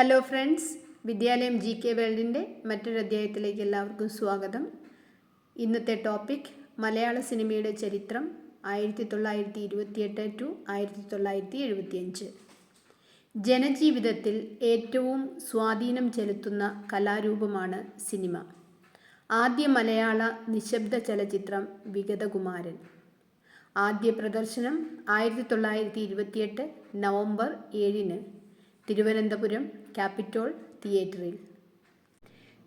Hello friends Vidyalayam G K വേൾഡിന്റെ മറ്റൊരു അധ്യായത്തിലേക്ക് എല്ലാവർക്കും സ്വാഗതം. ഇന്നത്തെ ടോപ്പിക് മലയാള സിനിമയുടെ ചരിത്രം ആയിരത്തി തൊള്ളായിരത്തി ഇരുപത്തിയെട്ട് ടു ആയിരത്തി തൊള്ളായിരത്തി എഴുപത്തിയഞ്ച് ജനജീവിതത്തിൽ ഏറ്റവും സ്വാധീനം ചെലുത്തുന്ന കലാരൂപമാണ് സിനിമ. ആദ്യ മലയാള നിശബ്ദ ചലച്ചിത്രം വിഗതകുമാരൻ. ആദ്യ പ്രദർശനം ആയിരത്തി തൊള്ളായിരത്തി ഇരുപത്തിയെട്ട് നവംബർ ഏഴിന് തിരുവനന്തപുരം ക്യാപിറ്റോൾ തിയേറ്ററിൽ.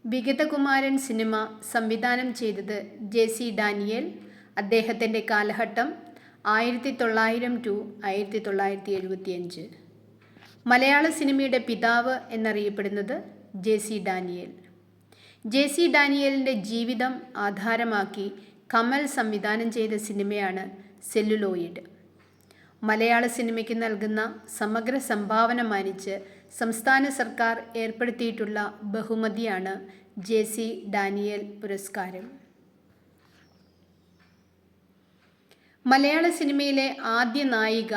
വിഗതകുമാരൻ സിനിമ സംവിധാനം ചെയ്തത് ജെ സി ഡാനിയേൽ. അദ്ദേഹത്തിന്റെ കാലഘട്ടം ആയിരത്തി തൊള്ളായിരം ടു ആയിരത്തി തൊള്ളായിരത്തി എഴുപത്തിയഞ്ച് മലയാള സിനിമയുടെ പിതാവ് എന്നറിയപ്പെടുന്നത് J C Daniel. J C ഡാനിയേലിന്റെ ജീവിതം ആധാരമാക്കി കമൽ സംവിധാനം ചെയ്ത സിനിമയാണ് സെല്ലുലോയിഡ്. മലയാള സിനിമയ്ക്ക് നൽകുന്ന സമഗ്ര സംഭാവന മാനിച്ച് സംസ്ഥാന സർക്കാർ ഏർപ്പെടുത്തിയിട്ടുള്ള ബഹുമതിയാണ് ജെ സി ഡാനിയൽ പുരസ്കാരം. മലയാള സിനിമയിലെ ആദ്യ നായിക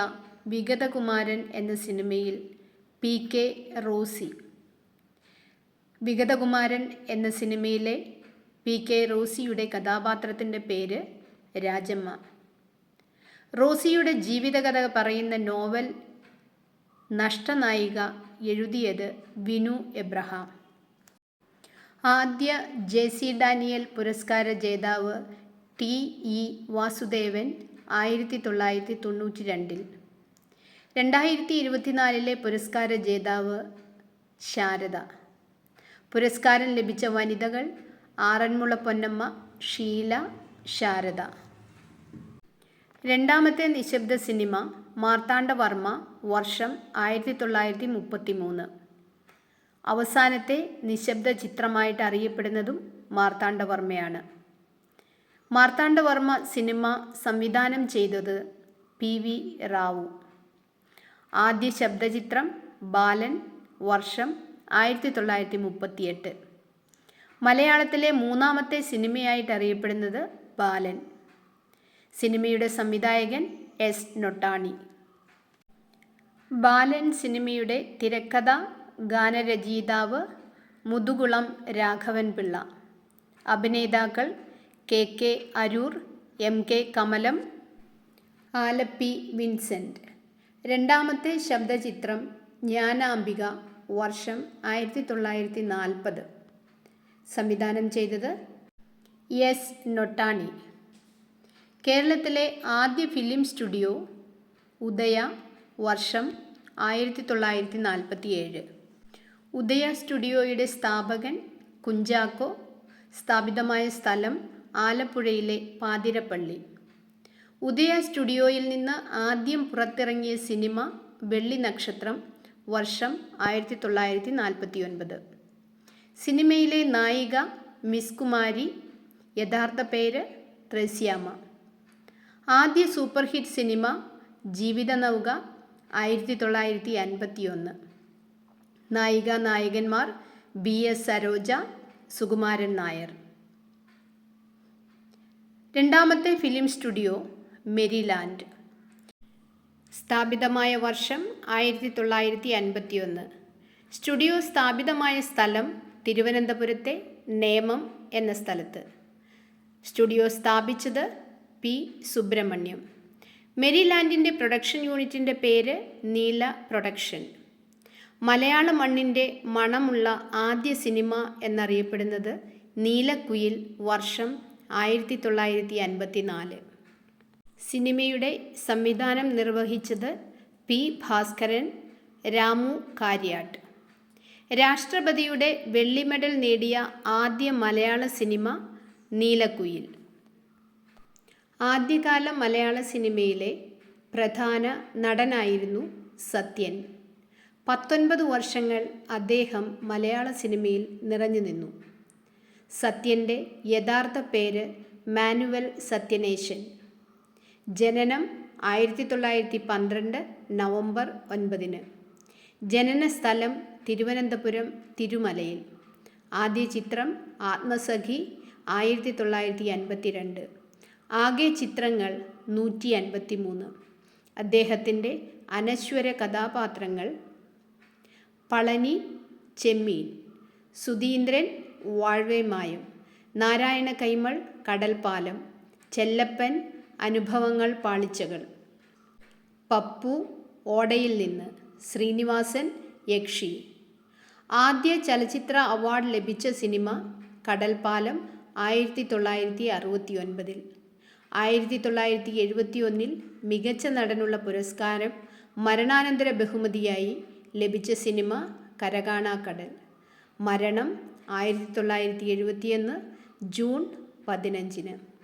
വിഗതകുമാരൻ എന്ന സിനിമയിൽ പി കെ റോസി. വിഗതകുമാരൻ എന്ന സിനിമയിലെ പി കെ റോസിയുടെ കഥാപാത്രത്തിന്റെ പേര് രാജമ്മ. റോസിയുടെ ജീവിതകഥ പറയുന്ന നോവൽ നഷ്ടനായിക എഴുതിയത് വിനു എബ്രഹാം. ആദ്യ ജെ സി ഡാനിയൽ പുരസ്കാര ജേതാവ് ടി ഇ വാസുദേവൻ ആയിരത്തി തൊള്ളായിരത്തി തൊണ്ണൂറ്റി രണ്ടിൽ രണ്ടായിരത്തി ഇരുപത്തിനാലിലെ പുരസ്കാര ജേതാവ് ശാരദ. പുരസ്കാരം ലഭിച്ച വനിതകൾ ആറന്മുള പൊന്നമ്മ ഷീല ശാരദ. രണ്ടാമത്തെ നിശബ്ദ സിനിമ മാർത്താണ്ഡവർമ്മ വർഷം ആയിരത്തി തൊള്ളായിരത്തി മുപ്പത്തി മൂന്ന് അവസാനത്തെ നിശബ്ദ ചിത്രമായിട്ട് അറിയപ്പെടുന്നതും മാർത്താണ്ഡവർമ്മയാണ് മാർത്താണ്ഡവർമ്മ സിനിമ സംവിധാനം ചെയ്തത് പി വി റാവു. ആദ്യ ശബ്ദചിത്രം ബാലൻ വർഷം ആയിരത്തി തൊള്ളായിരത്തി മുപ്പത്തിയെട്ട് മലയാളത്തിലെ മൂന്നാമത്തെ സിനിമയായിട്ട് അറിയപ്പെടുന്നത് ബാലൻ. സിനിമയുടെ സംവിധായകൻ എസ് നൊട്ടാണി. ബാലൻ സിനിമയുടെ തിരക്കഥ ഗാനരചയിതാവ് മുതുകുളം രാഘവൻ പിള്ള അഭിനേതാക്കൾ K K Aroor M K Kamalam Alleppey Vincent രണ്ടാമത്തെ ശബ്ദചിത്രം ജ്ഞാനാംബിക വർഷം ആയിരത്തി തൊള്ളായിരത്തി നാൽപ്പത് സംവിധാനം ചെയ്തത് എസ് നൊട്ടാണി. കേരളത്തിലെ ആദ്യ ഫിലിം സ്റ്റുഡിയോ ഉദയ വർഷം ആയിരത്തി തൊള്ളായിരത്തി നാൽപ്പത്തി ഏഴ് ഉദയ സ്റ്റുഡിയോയുടെ സ്ഥാപകൻ കുഞ്ചാക്കോ സ്ഥാപിതമായ സ്ഥലം ആലപ്പുഴയിലെ പാതിരപ്പള്ളി. ഉദയ സ്റ്റുഡിയോയിൽ നിന്ന് ആദ്യം പുറത്തിറങ്ങിയ സിനിമ വെള്ളി നക്ഷത്രം വർഷം ആയിരത്തി തൊള്ളായിരത്തി നാൽപ്പത്തി ഒൻപത് സിനിമയിലെ നായിക മിസ് കുമാരി യഥാർത്ഥ പേര് ത്രസ്യാമ ആദ്യ സൂപ്പർ ഹിറ്റ് സിനിമ ജീവിത നൗക ആയിരത്തി തൊള്ളായിരത്തി അൻപത്തി ഒന്ന് നായിക നായകന്മാർ ബി എസ് സരോജ സുകുമാരൻ നായർ. രണ്ടാമത്തെ ഫിലിം സ്റ്റുഡിയോ മെരിലാൻഡ്. സ്ഥാപിതമായ വർഷം ആയിരത്തി തൊള്ളായിരത്തി അൻപത്തി ഒന്ന് സ്റ്റുഡിയോ സ്ഥാപിതമായ സ്ഥലം തിരുവനന്തപുരത്തെ നേമം എന്ന സ്ഥലത്ത്. സ്റ്റുഡിയോ സ്ഥാപിച്ചത് പി. സുബ്രഹ്മണ്യം. മെരിലാൻഡിന്റെ പ്രൊഡക്ഷൻ യൂണിറ്റിന്റെ പേര് നീല പ്രൊഡക്ഷൻ. മലയാള മണ്ണിന്റെ മണമുള്ള ആദ്യ സിനിമ എന്നറിയപ്പെടുന്നത് നീലക്കുയിൽ വർഷം ആയിരത്തി തൊള്ളായിരത്തി അൻപത്തി നാല് സിനിമയുടെ സംവിധാനം നിർവഹിച്ചത് പി. ഭാസ്കരൻ രാമു കാര്യാട്ട്. രാഷ്ട്രപതിയുടെ വെള്ളി മെഡൽ നേടിയ ആദ്യ മലയാള സിനിമ നീലക്കുയിൽ. ആദ്യകാല മലയാള സിനിമയിലെ പ്രധാന നടനായിരുന്നു സത്യൻ. പത്തൊൻപത് വർഷങ്ങൾ അദ്ദേഹം മലയാള സിനിമയിൽ നിറഞ്ഞു നിന്നു. സത്യന്റെ യഥാർത്ഥ പേര് മാനുവൽ സത്യനേശൻ. ജനനം ആയിരത്തി തൊള്ളായിരത്തി പന്ത്രണ്ട് നവംബർ ഒൻപതിന്. ജനന സ്ഥലം തിരുവനന്തപുരം തിരുമലയിൽ. ആദ്യ ചിത്രം ആത്മസഖി ആയിരത്തി തൊള്ളായിരത്തി അൻപത്തി രണ്ട് ആകെ ചിത്രങ്ങൾ നൂറ്റി അൻപത്തി മൂന്ന് അദ്ദേഹത്തിന്റെ അനശ്വര കഥാപാത്രങ്ങൾ പളനി ചെമ്മീൻ സുധീന്ദ്രൻ വാഴ്വേമായം നാരായണ കൈമൾ കടൽപാലം ചെല്ലപ്പൻ അനുഭവങ്ങൾ പാളിച്ചകൾ. പപ്പു ഓടയിൽ നിന്ന് ശ്രീനിവാസൻ യക്ഷി. ആദ്യ ചലച്ചിത്ര അവാർഡ് ലഭിച്ച സിനിമ കടൽപാലം ആയിരത്തി തൊള്ളായിരത്തി അറുപത്തി ഒൻപതിൽ ആയിരത്തി തൊള്ളായിരത്തി എഴുപത്തി ഒന്നിൽ മികച്ച നടനുള്ള പുരസ്കാരം മരണാനന്തര ബഹുമതിയായി ലഭിച്ച സിനിമ കരകാണാക്കടൽ. മരണം ആയിരത്തി തൊള്ളായിരത്തി എഴുപത്തിയൊന്ന് ജൂൺ പതിനഞ്ചിന്.